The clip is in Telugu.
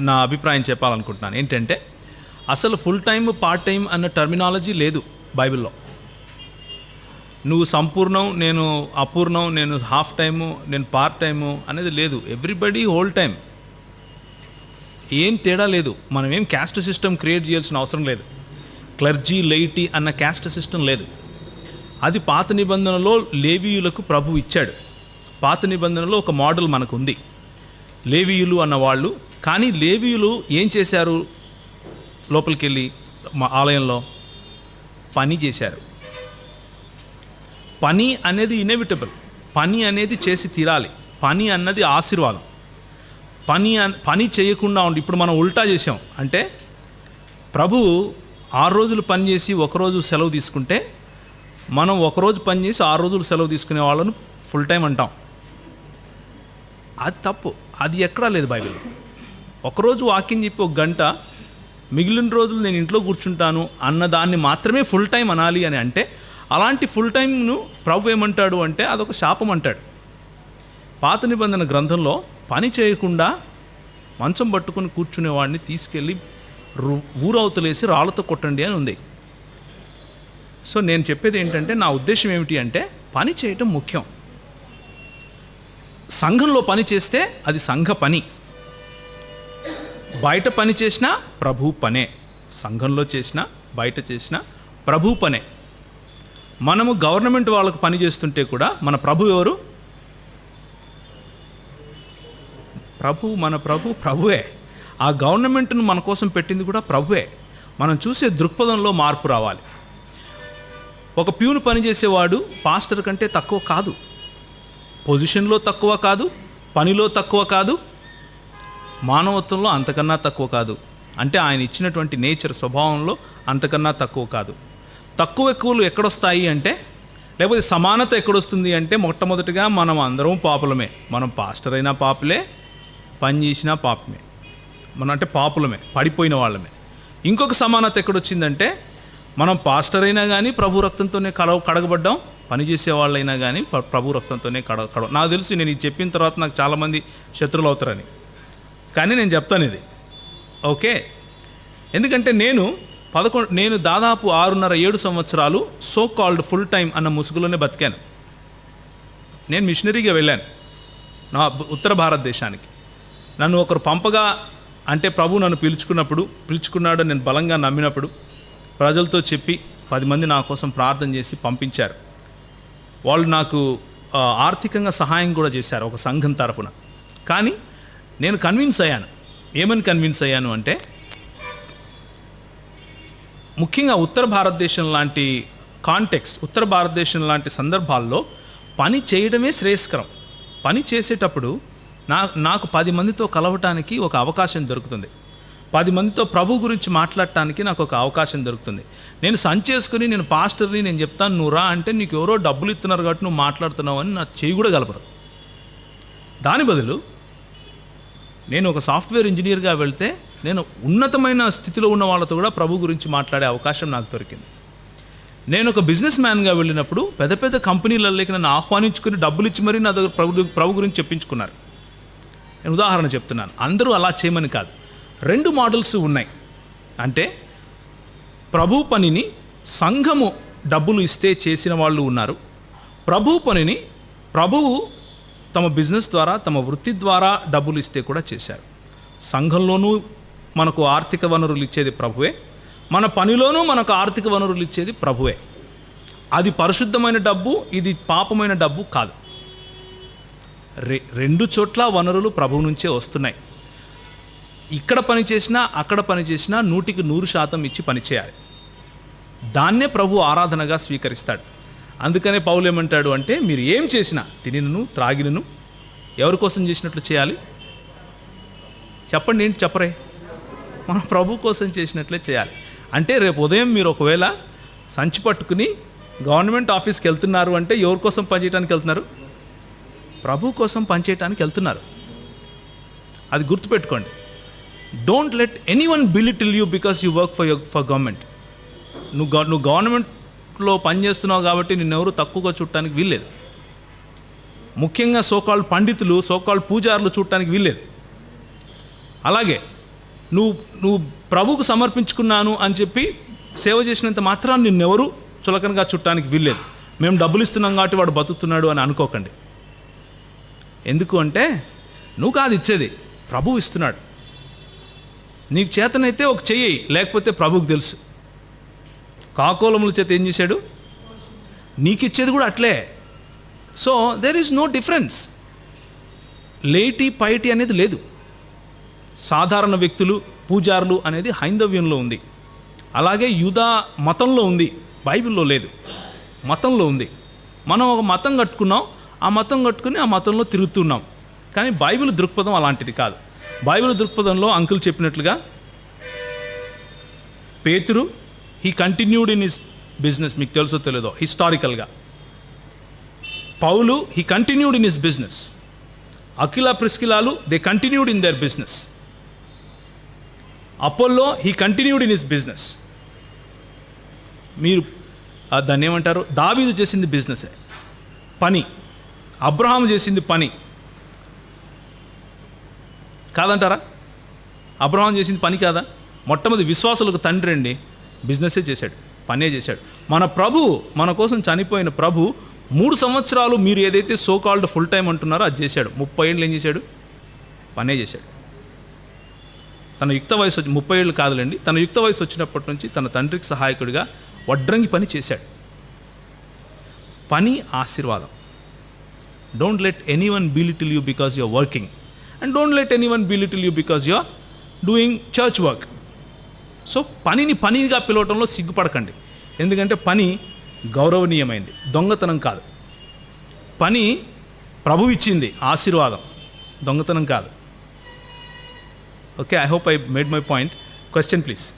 నా అభిప్రాయం చెప్పాలనుకుంటున్నాను. ఏంటంటే అసలు ఫుల్ టైం పార్ట్ టైం అన్న టర్మినాలజీ లేదు బైబిల్లో. నువ్వు సంపూర్ణం నేను అపూర్ణం నేను హాఫ్ టైము నేను పార్ట్ టైము అనేది లేదు. ఎవ్రీబడి హోల్ టైం ఏం తేడా లేదు. మనం ఏం క్యాస్ట్ సిస్టమ్ క్రియేట్ చేయాల్సిన అవసరం లేదు. క్లర్జీ లైటీ అన్న క్యాస్ట్ సిస్టమ్ లేదు. అది పాత నిబంధనలో లేవీయులకు ప్రభు ఇచ్చాడు. పాత నిబంధనలో ఒక మోడల్ మనకు ఉంది లేవీయులు అన్న వాళ్ళు కానీ లేవీయులు ఏం చేశారు? లోపలికి వెళ్ళి మా ఆలయంలో పని చేశారు. పని అనేది ఇన్ఎవిటబుల్ పని అనేది చేసి తీరాలి. పని అన్నది ఆశీర్వాదం. పని అన్- పని చేయకుండా ఉండి ఇప్పుడు మనం ఉల్టా చేసాం అంటే ప్రభువు ఆరు రోజులు పని చేసి ఒకరోజు సెలవు తీసుకుంటే మనం ఒకరోజు పని చేసి ఆరు రోజులు సెలవు తీసుకునే వాళ్ళను ఫుల్ టైం అంటాం. అది తప్పు. అది ఎక్కడా లేదు బైబిల్. ఒకరోజు వాక్యం చెప్పి ఒక గంట మిగిలిన రోజులు నేను ఇంట్లో కూర్చుంటాను అన్న దాన్ని మాత్రమే ఫుల్ టైం అనాలి అని అంటే అలాంటి ఫుల్ టైంను ప్రభు ఏమంటాడు అంటే అదొక శాపం అంటాడు. పాత నిబంధన గ్రంథంలో పని చేయకుండా మంచం పట్టుకుని కూర్చునేవాడిని తీసుకెళ్ళి రు- ఊరవతలేసి రాళ్ళతో కొట్టండి అని ఉంది. సో నేను చెప్పేది ఏంటంటే నా ఉద్దేశం ఏమిటి అంటే పని చేయటం ముఖ్యం. సంఘంలో పని చేస్తే అది సంఘ పని. బయట పని చేసినా ప్రభు పనే. సంఘంలో చేసినా బయట చేసినా ప్రభు పనే. మనము గవర్నమెంట్ వాళ్ళకు పని చేస్తుంటే కూడా మన ప్రభు ఎవరు? ప్రభు మన ప్రభు ప్రభువే. ఆ గవర్నమెంట్ను మన కోసం పెట్టింది కూడా ప్రభువే. మనం చూసే దృక్పథంలో మార్పు రావాలి. ఒక ప్యూను పనిచేసేవాడు పాస్టర్ కంటే తక్కువ కాదు. పొజిషన్లో తక్కువ కాదు పనిలో తక్కువ కాదు మానవత్వంలో అంతకన్నా తక్కువ కాదు. అంటే ఆయన ఇచ్చినటువంటి నేచర్ స్వభావంలో అంతకన్నా తక్కువ కాదు. తక్కువ ఎక్కువలు ఎక్కడొస్తాయి అంటే లేకపోతే సమానత ఎక్కడొస్తుంది అంటే మొట్టమొదటిగా మనం అందరం పాపులమే. మనం పాస్టర్ అయినా పాపులే పని చేసినా పాపమే. మనం అంటే పాపులమే పడిపోయిన వాళ్ళమే. ఇంకొక సమానత ఎక్కడొచ్చిందంటే మనం పాస్టర్ అయినా కానీ ప్రభు రక్తంతోనే కడవ కడగబడ్డాం. పనిచేసే వాళ్ళైనా కానీ ప్రభు రక్తంతోనే కడ కడవ నాకు తెలుసు నేను ఇది చెప్పిన తర్వాత నాకు చాలామంది శత్రువులు అవుతారని. కానీ నేను చెప్తాను ఇది. ఓకే? ఎందుకంటే నేను పదకొండు నేను దాదాపు ఆరున్నర ఏడు సంవత్సరాలు సో కాల్డ్ ఫుల్ టైం అన్న ముసుగులోనే బతికాను. నేను మిషనరీగా వెళ్ళాను. నా ఉత్తర భారతదేశానికి. నన్ను ఒకరు పంపగా అంటే ప్రభు నన్ను పిలుచుకున్నప్పుడు పిలుచుకున్నాడు నేను బలంగా నమ్మినప్పుడు ప్రజలతో చెప్పి పది మంది నా కోసం ప్రార్థన చేసి పంపించారు. వాళ్ళు నాకు ఆర్థికంగా సహాయం కూడా చేశారు ఒక సంఘం తరపున. కానీ నేను కన్విన్స్ అయ్యాను. ఏమని కన్విన్స్ అయ్యాను అంటే ముఖ్యంగా ఉత్తర భారతదేశం లాంటి కాంటెక్స్ట్ ఉత్తర భారతదేశం లాంటి సందర్భాల్లో పని చేయడమే శ్రేయస్కరం. పని చేసేటప్పుడు నా నాకు పది మందితో కలవటానికి ఒక అవకాశం దొరుకుతుంది. పది మందితో ప్రభు గురించి మాట్లాడటానికి నాకు ఒక అవకాశం దొరుకుతుంది. నేను సంచేసుకుని నేను పాస్టర్ని నేను చెప్తాను నువ్వు రా అంటే నీకు ఎవరో డబ్బులు ఇస్తున్నారు కాబట్టి నువ్వు మాట్లాడుతున్నావు అని నా చేయి కూడా గలపరు దాని బదులు నేను ఒక సాఫ్ట్వేర్ ఇంజనీర్గా వెళ్తే నేను ఉన్నతమైన స్థితిలో ఉన్న వాళ్ళతో కూడా ప్రభు గురించి మాట్లాడే అవకాశం నాకు దొరికింది. నేను ఒక బిజినెస్ మ్యాన్గా వెళ్ళినప్పుడు పెద్ద పెద్ద కంపెనీలలోకి నన్ను ఆహ్వానించుకుని డబ్బులు ఇచ్చి మరీ నా దగ్గర ప్రభు ప్రభు గురించి చెప్పించుకున్నారు. నేను ఉదాహరణ చెప్తున్నాను. అందరూ అలా చేయమని కాదు. రెండు మోడల్స్ ఉన్నాయి. అంటే ప్రభు పనిని సంఘము డబ్బులు ఇస్తే చేసిన వాళ్ళు ఉన్నారు. ప్రభు పనిని ప్రభువు తమ బిజినెస్ ద్వారా తమ వృత్తి ద్వారా డబ్బులు ఇస్తే కూడా చేశారు. సంఘంలోనూ మనకు ఆర్థిక వనరులు ఇచ్చేది ప్రభువే. మన పనిలోనూ మనకు ఆర్థిక వనరులు ఇచ్చేది ప్రభువే. అది పరిశుద్ధమైన డబ్బు ఇది పాపమైన డబ్బు కాదు. రె రెండు చోట్ల వనరులు ప్రభు నుంచే వస్తున్నాయి. ఇక్కడ పని చేసినా అక్కడ పని చేసినా నూటికి నూరు శాతం ఇచ్చి పని చేయాలి. దాన్నే ప్రభు ఆరాధనగా స్వీకరిస్తాడు. అందుకనే పౌలు ఏమంటాడు అంటే మీరు ఏం చేసినా తినినను త్రాగినను ఎవరి కోసం చేసినట్లు చేయాలి? చెప్పండి ఏంటి చెప్పరే? మన ప్రభు కోసం చేసినట్లే చేయాలి. అంటే రేపు ఉదయం మీరు ఒకవేళ సంచి పట్టుకుని గవర్నమెంట్ ఆఫీస్కి వెళ్తున్నారు అంటే ఎవరి కోసం పనిచేయడానికి వెళ్తున్నారు? ప్రభు కోసం పనిచేయటానికి వెళ్తున్నారు. అది గుర్తుపెట్టుకోండి. Don't let any one belittle you because you work for for government నువ్వు నువ్వు గవర్నమెంట్లో పనిచేస్తున్నావు కాబట్టి నిన్నెవరు తక్కువగా చూడటానికి వీల్లేదు. ముఖ్యంగా సోకాల్ పండితులు సోకాల్ పూజారులు చూడటానికి వీల్లేదు. అలాగే నువ్వు నువ్వు ప్రభుకు సమర్పించుకున్నాను అని చెప్పి సేవ చేసినంత మాత్రాన్ని నిన్నెవరు చులకనగా చుట్టానికి వీల్లేదు. మేము డబ్బులు ఇస్తున్నాం కాబట్టి వాడు బతుకుతున్నాడు అని అనుకోకండి. ఎందుకు అంటే నువ్వు కాదు ఇచ్చేది. ప్రభువు ఇస్తున్నాడు. నీకు చేతనైతే ఒక చెయ్యి లేకపోతే ప్రభుకు తెలుసు. కాకోలముల చేత ఏం చేశాడు? నీకు ఇచ్చేది కూడా అట్లే. So there is no difference లేటి పైటి అనేది లేదు. సాధారణ వ్యక్తులు పూజారులు అనేది హైందవ్యంలో ఉంది. అలాగే యూదా మతంలో ఉంది. బైబిల్లో లేదు. మతంలో ఉంది. మనం ఒక మతం కట్టుకున్నాం. ఆ మతం కట్టుకుని ఆ మతంలో తిరుగుతున్నాం. కానీ బైబిల్ దృక్పథం అలాంటిది కాదు. బైబిల్ దృక్పథంలో అంకుల్ చెప్పినట్లుగా పేతురు he continued in his business మీకు తెలుసో తెలియదో హిస్టారికల్గా పౌలు he continued in his business Akhila ప్రిస్కిలాలు they continued in their business Apollo he continued in his business మీరు దాన్ని ఏమంటారు? దావీదు చేసింది బిజినెసే పని. అబ్రహాం చేసింది పని. కాదంటారా? అబ్రహాం చేసింది పని కాదా? మొట్టమొదటి విశ్వాసులకు తండ్రి అండి. బిజినెసే చేశాడు. పనే చేశాడు. మన ప్రభు మన కోసం చనిపోయిన ప్రభు మూడు సంవత్సరాలు మీరు ఏదైతే సో కాల్డ్ ఫుల్ టైం అంటున్నారో అది చేశాడు. ముప్పై ఏళ్ళు ఏం చేశాడు? పనే చేశాడు. తన యుక్త వయసు వచ్చి ముప్పై ఏళ్ళు కాదులేండి. తన యుక్త వయసు వచ్చినప్పటి నుంచి తన తండ్రికి సహాయకుడిగా వడ్రంగి పని చేశాడు. పని ఆశీర్వాదం. Don't let any one belittle you because you're working and don't let any one belittle you because you're doing church work so పనిని పనిగా పిలవటంలో సిగ్గుపడకండి. ఎందుకంటే పని గౌరవనీయమైంది. దొంగతనం కాదు. పని ప్రభు ఇచ్చింది ఆశీర్వాదం. దొంగతనం కాదు. Okay I hope I made my point question please